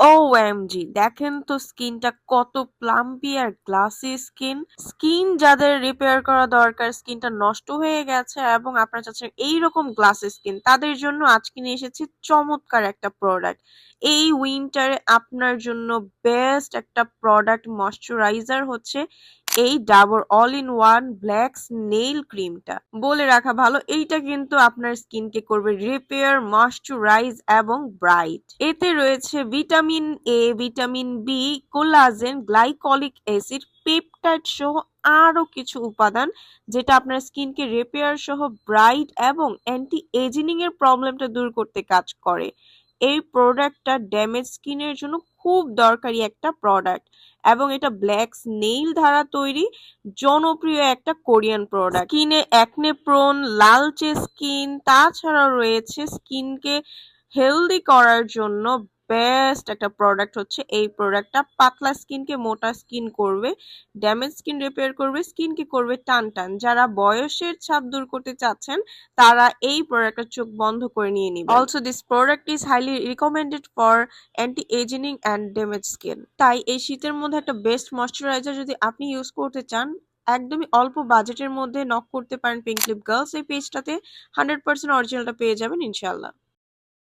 OMG দেখেন তো স্কিনটা কত প্লাম্পি আর গ্লাসি স্কিন। স্কিন যাদের রিপেয়ার করা দরকার, স্কিনটা নষ্ট হয়ে গেছে এবং আপনারা চাচ্ছেন এইরকম গ্লাসি স্কিন, তাদের জন্য আজকে নিয়ে এসেছি চমৎকার একটা প্রোডাক্ট এই উইন্টারে আপনার জন্য বেস্ট একটা প্রোডাক্ট ময়শ্চারাইজার হচ্ছে এই Dabur all in one black nail ক্রিমটা। বলে রাখা ভালো, এইটা কিন্তু আপনার স্কিনকে করবে রিপেয়ার, ময়শ্চারাইজ এবং ব্রাইট। এতে রয়েছে vitamin A, vitamin B, collagen, glycolic acid, peptide সহ আরও কিছু উপাদান, যেটা আপনার স্কিনকে রিপেয়ার সহ ব্রাইট এবং অ্যান্টি এজিনিং এর প্রবলেমটা দূর করতে কাজ করে। এই প্রোডাক্টটা ড্যামেজ স্কিনের জন্য খুব দরকারি একটা প্রোডাক্ট এবং এটা ব্ল্যাক স্নেইল দ্বারা তৈরি, জনপ্রিয় একটা কোরিয়ান প্রোডাক্ট স্কিনে একনে প্রোন লালচে স্কিন তাছাড়া রয়েছে স্কিনকে হেলদি করার জন্য বেস্ট একটা প্রোডাক্ট হচ্ছে, এই প্রোডাক্টটা পাতলা স্কিনকে মোটা স্কিন করবে ড্যামেজ স্কিন রিপেয়ার করবে স্কিনকে করবে টান টান। যারা বয়সের ছাপ দূর করতে চাচ্ছেন, তারা এই প্রোডাক্টের চোখ বন্ধ করে নিয়ে নিবে also this product is highly recommended for anti ageing and damage skin তাই এই শীতের মধ্যে একটা বেস্ট ময়শ্চারাইজার যদি আপনি ইউজ করতে চান, একদমই অল্প বাজেটের মধ্যে নক করতে পারেন পিঙ্ক লিপ গার্লস এই পেজটাতে হান্ড্রেড পার্সেন্ট অরিজিনালটা পেয়ে যাবেন ইনশাল্লাহ